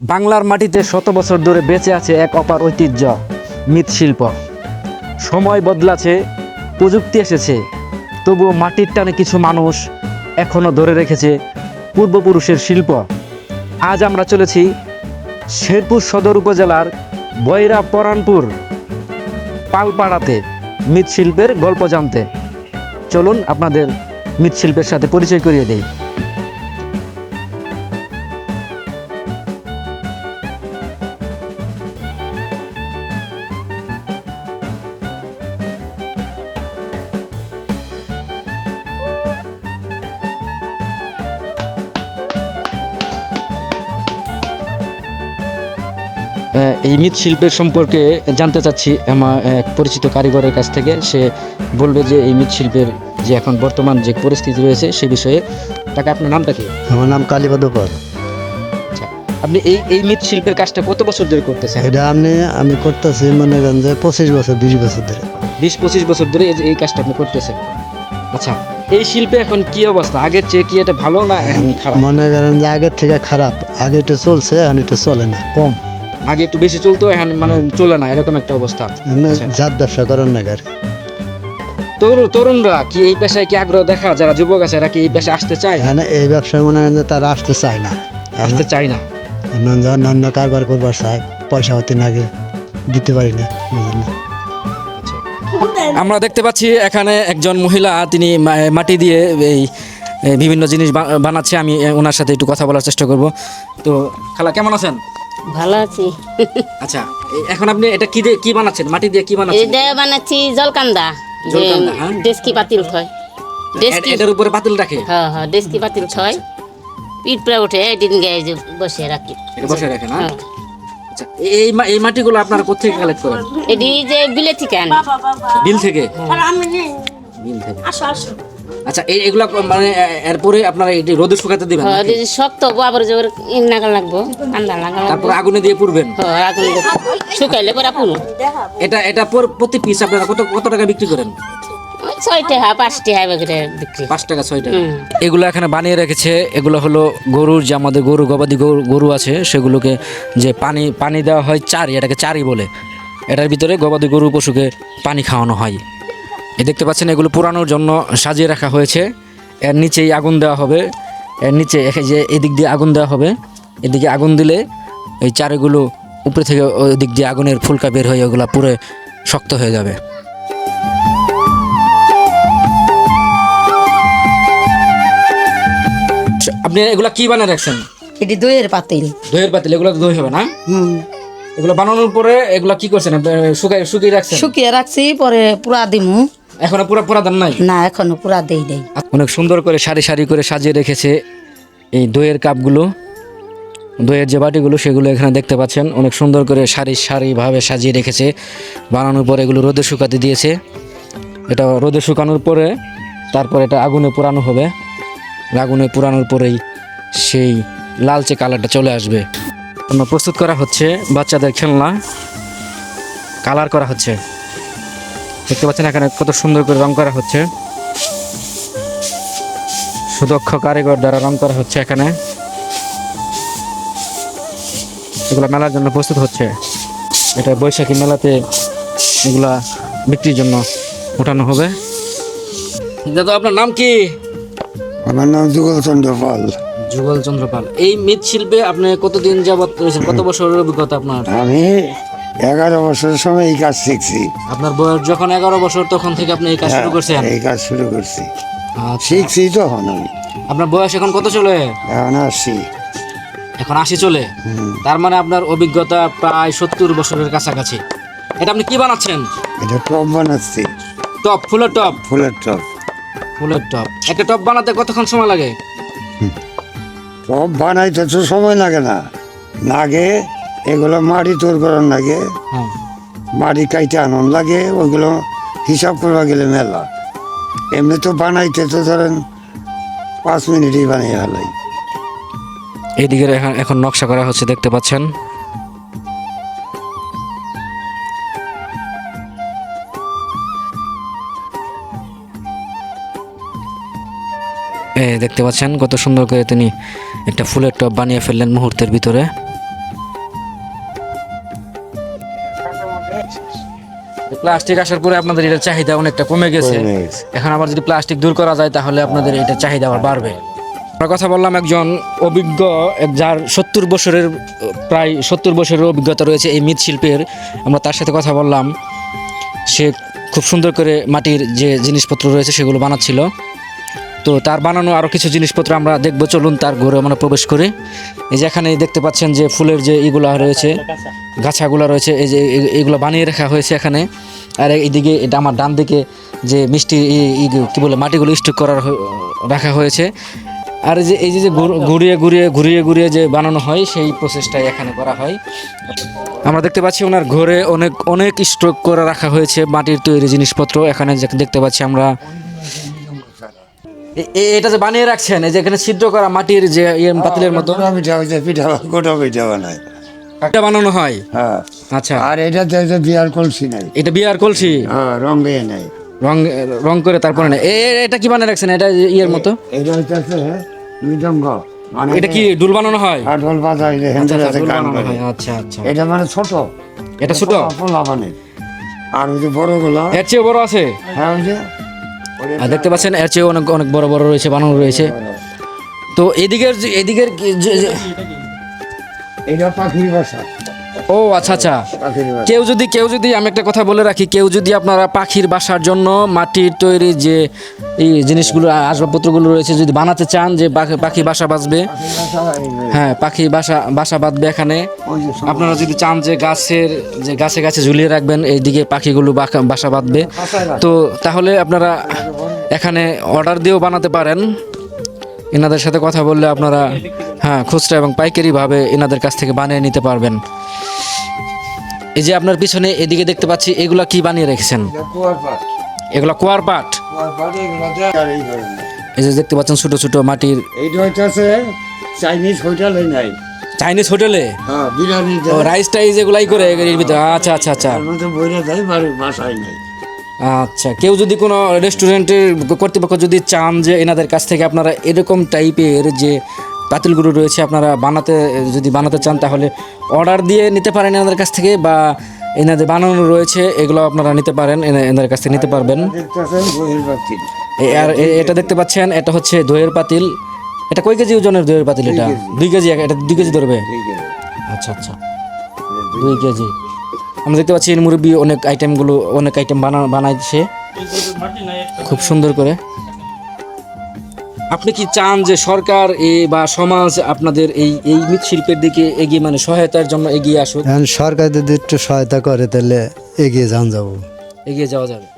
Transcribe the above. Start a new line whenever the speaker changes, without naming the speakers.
বাংলার মাটিতে শত বছর ধরে বেঁচে আছে এক অপার ঐতিহ্য, মৃৎশিল্প। সময় বদলাছে, প্রযুক্তি এসেছে, তবুও মাটির টানে কিছু মানুষ এখনও ধরে রেখেছে পূর্বপুরুষের শিল্প। আজ আমরা চলেছি শেরপুর সদর উপজেলার বৈরা পরানপুর পালপাড়াতে মৃৎশিল্পের গল্প জানতে। চলুন আপনাদের মৃৎশিল্পের সাথে পরিচয় করিয়ে দেই। এই মৃৎশিল্পের সম্পর্কে জানতে চাচ্ছি। আমার এক পরিচিত কারিগরের কাছ থেকে সে বলবে যে এই মৃৎশিল্পের যে এখন বর্তমান যে পরিস্থিতি রয়েছে সে বিষয়ে। তাকে আপনার নামটা কি?
আমার নাম কালীপদ
আচ্ছা আপনি এই এই মৃৎশিল্পের কাজটা কত বছর ধরে করতেছেন?
এটা আপনি আমি করতেছি মনে করেন যে পঁচিশ বছর বিশ বছর ধরে।
বিশ পঁচিশ বছর ধরে এই যে এই কাজটা আপনি করতেছেন। আচ্ছা এই শিল্পে এখন কি অবস্থা? আগের চেয়ে কি এটা ভালো না এখন খারাপ?
মনে করেন যে আগের থেকে খারাপ। আগে এটা চলছে এখন এটা চলে না। কম।
আগে একটু বেশি চলতো এখন মানে চলে না এরকম একটা অবস্থা।
এমনি
আচ্ছা।
জাত ব্যবসা করেন না আর
তরুণ তরুণরা কি এই পেশায় কি আগ্রহ দেখা যারা যুবক আছে এরা কি এই পেশায় আসতে চায়?
এখানে এই ব্যবসায় মনে করেন যে তারা আসতে চায় না।
আসতে চায় না।
অন্য অন্য কারবার করবার চায় পয়সা হতে নাগে দিতে পারি না
আমরা দেখতে পাচ্ছি এখানে একজন মহিলা তিনি মাটি দিয়ে এই এই বিভিন্ন জিনিস বানাচ্ছে। আমি ওনার সাথে একটু কথা বলার চেষ্টা করব। তো খালা কেমন আছেন?
ভালো আছি।
আচ্ছা এখন আপনি এটা কি দিয়ে কি বানাচ্ছেন? মাটি দিয়ে কি বানাচ্ছেন?
এটা বানাচ্ছি জলকান্দা
জলকান্দা, হ্যাঁ?
ডেস্কি পাতিল থয় ডেস্কি
এটার উপরে পাতিল রাখে?
হ্যাঁ হ্যাঁ ডেস্কি পাতিল ছয় পিঠ পরে উঠে এদিন গায়ে যে বসে রাখি।
এটা বসে রাখেন হ্যাঁ
হ্যাঁ।
আচ্ছা এই মা- এই মাটিগুলো আপনারা কোথেকে কালেক্ট করেন?
এটি যে বিলে থেকে আনি।
বিল থেকে? বিল থেকে। আচ্ছা এই এগুলা মানে এরপরে আপনারা এটি রোদে শুকাতে দিবেন
হ্যাঁ শক্ত আবার জোর ইন নাগাল লাগবো কান্দা লাগা
তারপর আগুনে দিয়ে পুড়বেন?
হ্যাঁ আগুন শুকাইলে পরে পুনো
এটা এটা পর- প্রতি পিস আপনারা কত কত টাকা বিক্রি করেন?
টাকা।
এগুলো এখানে বানিয়ে রেখেছে এগুলো হলো গরুর যে আমাদের গরু গবাদি গরু গরু আছে সেগুলোকে যে পানি পানি দেওয়া হয় চারি এটাকে চারি বলে। এটার ভিতরে গবাদি গরু পশুকে পানি খাওয়ানো হয়। এ দেখতে পাচ্ছেন এগুলো পুরানোর জন্য সাজিয়ে রাখা হয়েছে। এর নিচেই আগুন দেওয়া হবে। এর নিচে যে এদিক দিয়ে আগুন দেওয়া হবে এদিকে আগুন দিলে এই চারিগুলো উপরে থেকে ওই দিক দিয়ে আগুনের ফুলকা বের হয়ে ওগুলো পুরো শক্ত হয়ে যাবে। আপনি এগুলা কি বানিয়ে রাখছেন?
এটি দইয়ের পাতিল।
দইয়ের পাতিল এগুলো দই হবে না?
হুম।
এগুলো বানানোর পরে এগুলা কি করছেন? শুকাই শুকিয়ে রাখছেন?
শুকিয়ে রাখছি পরে পুরা দিমু।
এখনও পুরো পুরা দান নাই?
না এখনও পুরা দেই দেই
অনেক সুন্দর করে সারি সারি করে সাজিয়ে রেখেছে এই দইয়ের কাপগুলো। দইয়ের যে বাটিগুলো সেগুলো এখানে দেখতে পাচ্ছেন। অনেক সুন্দর করে সারি সারিভাবে সাজিয়ে রেখেছে। বানানোর পরে এগুলো রোদে শুকাতে দিয়েছে। এটা রোদে শুকানোর পরে তারপর এটা আগুনে পোড়ানো হবে। আগুনে পোড়ানোর পরেই সেই লালচে কালারটা চলে আসবে। প্রস্তুত করা হচ্ছে বাচ্চাদের খেলনা। কালার করা হচ্ছে। দেখতে পাচ্ছেন এখানে কত সুন্দর করে রং করা হচ্ছে। সুদক্ষ কারিগর দ্বারা রং করা হচ্ছে এখানে। এগুলো মেলার জন্য প্রস্তুত হচ্ছে। এটা বৈশাখী মেলাতে এগুলা বিক্রির জন্য ওঠানো হবে। দাদা আপনার নাম কি?
আমার নাম যুগল চন্দ্র পাল।
যুগল চন্দ্রপাল এই মৃৎশিল্পে আপনি কতদিন যাবত রয়েছেন? কত বছরের অভিজ্ঞতা আপনার?
আমি এগারো বছরের সময় এই কাজ শিখছি।
আপনার বয়স যখন এগারো বছর তখন থেকে আপনি এই কাজ শুরু করছেন?
এই কাজ শুরু করছি।
আচ্ছা।
শিখছি তখন আমি।
আপনার বয়স এখন কত চলে?
এখন আসছি
এখন আশি চলে? তার মানে আপনার অভিজ্ঞতা প্রায় সত্তর বছরের কাছাকাছি। এটা আপনি কি বানাচ্ছেন?
এটা টপ বানাচ্ছি।
টপ ফুলের টপ?
ফুলের টপ।
ফুলের টপ। একটা টপ বানাতে কতক্ষণ সময় লাগে?
টপ বানাইতে তো সময় লাগে না। লাগে এগুলো মাটি তোর করার লাগে।
হ্যাঁ।
মাটি কাইতে আনন্দ লাগে ওইগুলো হিসাব করবা গেলে মেলা। এমনি তো বানাইতে তো ধরেন পাঁচ মিনিটই বানিয়ে ফেলাই।
এইদিকে এখন এখন নকশা করা হচ্ছে দেখতে পাচ্ছেন। দেখতে পাচ্ছেন কত সুন্দর করে তিনি একটা ফুলের টব বানিয়ে ফেললেন মুহূর্তের ভিতরে। প্লাস্টিক আসার পরে আপনাদের এটা চাহিদা অনেকটা কমে গেছে। এখন আবার যদি প্লাস্টিক দূর করা যায় তাহলে আপনাদের এটা চাহিদা আবার বাড়বে। আমরা কথা বললাম একজন অভিজ্ঞ যার সত্তর বছরের প্রায় সত্তর বছরের অভিজ্ঞতা রয়েছে এই মৃৎশিল্পের আমরা তার সাথে কথা বললাম। সে খুব সুন্দর করে মাটির যে জিনিসপত্র রয়েছে সেগুলো বানাচ্ছিল। তো তার বানানো আরও কিছু জিনিসপত্র আমরা দেখব। চলুন তার ঘরে আমরা প্রবেশ করে। এই যে এখানে দেখতে পাচ্ছেন যে ফুলের যে ইগুলা রয়েছে, গাছাগুলো রয়েছে, এই যে এগুলো বানিয়ে রাখা হয়েছে এখানে। আর এইদিকে এটা আমার ডান দিকে যে মিষ্টি কী বলে, মাটিগুলো স্টক করার রাখা হয়েছে। আর যে এই যে ঘুরিয়ে ঘুরিয়ে ঘুরিয়ে ঘুরিয়ে যে বানানো হয়, সেই প্রসেসটাই এখানে করা হয়। আমরা দেখতে পাচ্ছি ওনার ঘরে অনেক অনেক স্টক করে রাখা হয়েছে, মাটির তৈরি জিনিসপত্র। এখানে দেখতে পাচ্ছি আমরা এটা যে বানিয়ে রাখছেন এই যে এখানে ছিদ্র করা মাটির যে ইয়ে পাতিলের মতো?
পিঠা হয়েছে পিঠা গোটা পিঠা বানায়
এটা বানানো হয়?
হ্যাঁ।
আচ্ছা।
আর এটাতে হচ্ছে বিয়ার কলসি নাই।
এটা বিয়ার কলসি?
হ্যাঁ রং দিয়ে নাই।
রং রং করে তারপরে না এটা কি বানিয়ে রাখছেন? এটা ইয়ের মতো?
এটা হচ্ছে মৃদঙ্গ। মানে
এটা কি ডুল বানানো হয়?
কাঠল পাতা এই যে
আচ্ছা,
হ্যান্ডেল
আচ্ছা,
আছে গান
হয়। আচ্ছা আচ্ছা।
এটা মানে ছোট।
এটা ছোট?
পোলা আর ওই যে বড়গুলো।
এর চেয়ে বড় আছে?
হ্যাঁ ওই যে
আর দেখতে পাচ্ছেন এর চেয়ে অনেক অনেক বড় বড় রয়েছে বানানো রয়েছে। তো এদিকের এদিকের
এটা পাখির বাসা।
ও আচ্ছা আচ্ছা। কেউ যদি কেউ যদি, আমি একটা কথা বলে রাখি, কেউ যদি আপনারা পাখির বাসার জন্য মাটির তৈরি যে এই জিনিসগুলো আসবাবপত্রগুলো রয়েছে যদি বানাতে চান যে পাখি- বাসা বাঁচবে হ্যাঁ পাখি বাসা বাসা বাঁধবে এখানে। আপনারা যদি চান যে গাছের, যে গাছে গাছে ঝুলিয়ে রাখবেন, এইদিকে পাখিগুলো বাসা বাঁধবে। তো তাহলে আপনারা এখানে অর্ডার দিয়েও বানাতে পারেন। এনাদের সাথে কথা বললে আপনারা হ্যাঁ খুচরা এবং পাইকারিভাবে এনাদের কাছ থেকে বানিয়ে নিতে পারবেন। এই যে আপনার পিছনে এদিকে দেখতে পাচ্ছি এগুলা কি বানিয়ে রেখেছেন? এগুলা কুয়ার পাট।
এই
যে দেখতে পাচ্ছেন ছোট ছোট মাটির।
এইটা চাইনিজ হোটেলে নাই।
চাইনিজ হোটেলে?
হ্যাঁ বিরিয়ানি
ও রাইস টাইস এগুলাই করে এর ভিতরে। আচ্ছা আচ্ছা আচ্ছা।
তার বইরা দেয় বাসায় নেই।
আচ্ছা কেউ যদি কোনো রেস্টুরেন্টের কর্তৃপক্ষ যদি চান যে এনাদের কাছ থেকে আপনারা এরকম টাইপের যে পাতিলগুলো রয়েছে আপনারা বানাতে যদি বানাতে চান তাহলে অর্ডার দিয়ে নিতে পারেন এনাদের কাছ থেকে বা এনাদের বানানো রয়েছে এগুলো আপনারা নিতে পারেন এনা- এনাদের কাছ থেকে নিতে পারবেন। আর এটা দেখতে পাচ্ছেন এটা হচ্ছে দইয়ের পাতিল এটা কয় কেজি ওজনের দইয়ের পাতিল এটা? দুই কেজি। এক- এটা দুই কেজি ধরবে? আচ্ছা আচ্ছা। দুই কেজি। আমরা দেখতে পাচ্ছি এর মুরব্বী অনেক আইটেমগুলো অনেক আইটেম বানা বানাইছে। খুব সুন্দর করে। আপনি কি চান যে সরকার এ বা সমাজ আপনাদের এই এই মৃৎশিল্পের দিকে এগিয়ে মানে সহায়তার জন্য এগিয়ে আসুক?
সরকার যদি একটু সহায়তা করে তাহলে এগিয়ে যান যাব।
এগিয়ে যাওয়া যাবে।